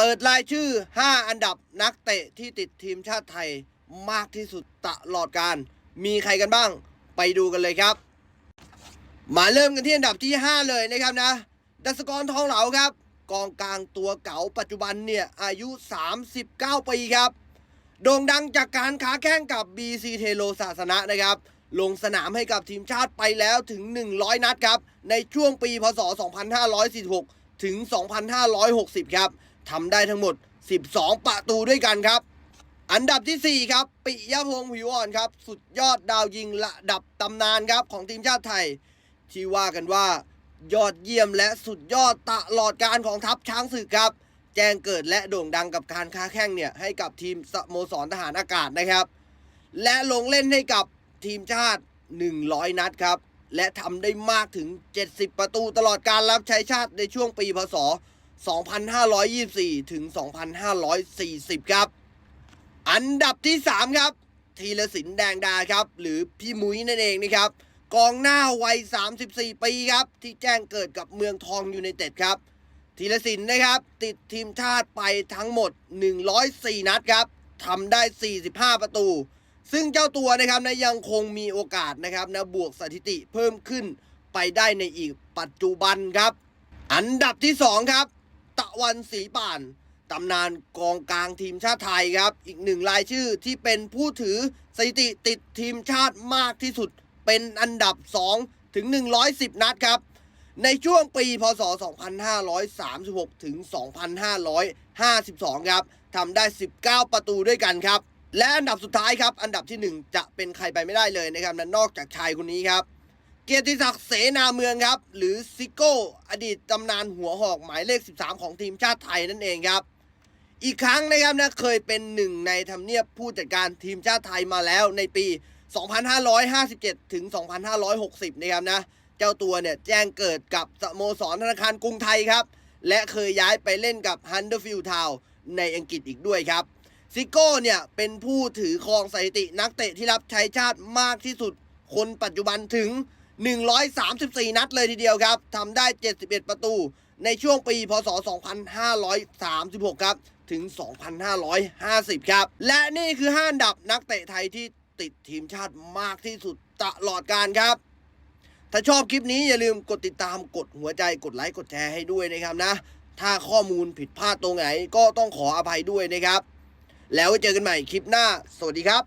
เปิดรายชื่อ 5 อันดับนักเตะที่ติดทีมชาติไทยมากที่สุดตลอดการ มีใครกันบ้าง ไปดูกันเลยครับ มาเริ่มกันที่อันดับที่ 5 เลยนะครับนะ ดัสกรทองเหลาครับ กองกลางตัวเก๋าปัจจุบันเนี่ย อายุ 39 ปีครับ โด่งดังจากการค้าแข่งกับ BC เทโลศาสนะนะครับ ลงสนามให้กับทีมชาติไปแล้วถึง 100 นัดครับ ในช่วงปีพศ 2546 ถึง 2560 ครับ ทำได้ทั้งหมด 12 ประตูด้วยกันครับ อันดับทีสี่ 4 ครับ ปิยพงศ์ผิวอ่อนครับ สุดยอดดาวยิงระดับตำนานครับของทีมชาติไทย ที่ว่ากันว่ายอดเยี่ยมและสุดยอดตลอดการของทัพช้างศึกครับ แจ้งเกิดและโด่งดังกับการค้าแข่งเนี่ยให้กับทีมสโมสรทหารอากาศนะครับ และลงเล่นให้กับทีมชาติ 100 นัดครับ และทำได้มากถึง 70 ประตูตลอดการรับใช้ชาติในช่วงปีพศ 2524 ถึง 2540 ครับ อันดับที่ 3 ครับธีรศิลปแดงดาครับ หรือพี่มุ้ยนั่นเองนะครับ กองหน้าวัย 34 ปีครับ ที่แจ้งเกิดกับเมืองทองยูไนเต็ดครับธีรศิลนะครับ ติดทีมชาติไปทั้งหมด 104 นัดครับทำได้ 45 ประตู ซึ่งเจ้าตัวนะครับนะยังคงมีโอกาสนะครับนะบวกสถิติเพิ่มขึ้นไปได้ในอีกปัจจุบันครับ อันดับที่ 2 ครับ ตะวันศรีป่านตำนานกองกลางทีมชาติไทยครับ อีกหนึ่งรายชื่อที่เป็นผู้ถือสถิติติดทีมชาติมากที่สุด เป็นอันดับ 2 ถึง 110 นัดครับ ในช่วงปีพศ 2536 ถึง 2552 ครับทำได้ 19 ประตูด้วยกันครับ และอันดับสุดท้ายครับ อันดับทีหนึ่1 จะเป็นใครไปไม่ได้เลยนะครับนั้นนอกจากชายคนนี้ครับ เกียรติศักดิ์เสนาเมืองครับ หรือซิโก้อดีตตำนานหัวหอกหมายเลข 13 ของทีมชาติไทยนั่นเองครับ อีกครั้งนะครับนะเคยเป็นหนึ่งในทำเนียบผู้จัดการทีมชาติไทยมาแล้วในปี 2557 ถึง 2560 นะครับนะ เจ้าตัวเนี่ยแจ้งเกิดกับสโมสรธนาคารกรุงไทยครับ และเคยย้ายไปเล่นกับฮันเดอร์ฟิลด์ทาวในอังกฤษอีกด้วยครับซิโก้เนี่ยเป็นผู้ถือครองสถิตินักเตะที่รับใช้ชาติมากที่สุดคนปัจจุบันถึง 134 นัดเลยทีเดียวครับทำได้ 71 ประตู ในช่วงปี พศ 2536 ครับ ถึง 2550 ครับ และนี่คือ 5 อันดับนักเตะไทยที่ติดทีมชาติมากที่สุดตลอดการครับ ถ้าชอบคลิปนี้อย่าลืมกดติดตามกดหัวใจกดไลค์กดแชร์ให้ด้วยนะครับนะ ถ้าข้อมูลผิดพลาดตรงไหนก็ต้องขออภัยด้วยนะครับ แล้วเจอกันใหม่คลิปหน้า สวัสดีครับ